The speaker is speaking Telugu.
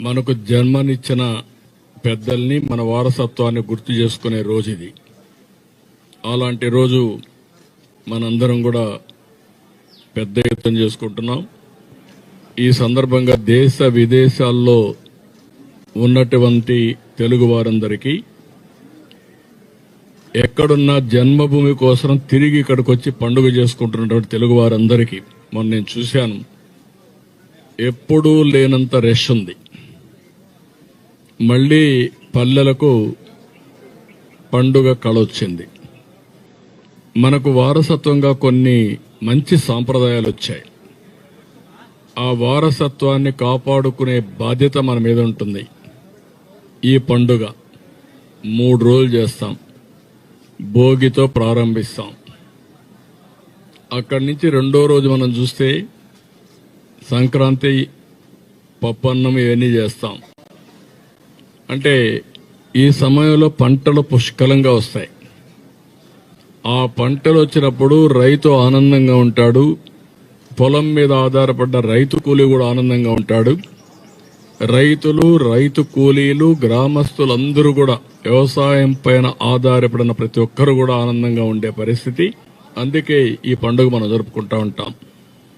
మనకు జన్మనిచ్చిన పెద్దల్ని మన వారసత్వాన్ని గుర్తు చేసుకునే రోజు ఇది. అలాంటి రోజు మనందరం కూడా పెద్ద ఎత్తున చేసుకుంటున్నాం. ఈ సందర్భంగా దేశ విదేశాల్లో ఉన్నటువంటి తెలుగు వారందరికీ ఎక్కడున్న జన్మభూమి కోసం తిరిగి ఇక్కడికి వచ్చి పండుగ చేసుకుంటున్నటువంటి తెలుగు వారందరికీ మొన్న నేను చూశాను ఎప్పుడూ లేనంత రష్ ఉంది. మళ్ళీ పల్లెలకు పండుగ కళ వచ్చింది మనకు వారసత్వంగా కొన్ని మంచి సాంప్రదాయాలు వచ్చాయి. ఆ వారసత్వాన్ని కాపాడుకునే బాధ్యత మన మీద ఉంటుంది. ఈ పండుగ మూడు రోజులు చేస్తాం. భోగితో ప్రారంభిస్తాం. అక్కడి నుంచి రెండో రోజు మనం చూస్తే సంక్రాంతి పప్పన్నం ఇవన్నీ చేస్తాం. అంటే ఈ సమయంలో పంటలు పుష్కలంగా వస్తాయి. ఆ పంటలు వచ్చినప్పుడు రైతు ఆనందంగా ఉంటాడు. పొలం మీద ఆధారపడ్డ రైతు కూలీ కూడా ఆనందంగా ఉంటాడు. రైతులు రైతు కూలీలు గ్రామస్తులందరూ కూడా వ్యవసాయం పైన ఆధారపడిన ప్రతి ఒక్కరు కూడా ఆనందంగా ఉండే పరిస్థితి. అందుకే ఈ పండుగ మనం జరుపుకుంటా ఉంటాం.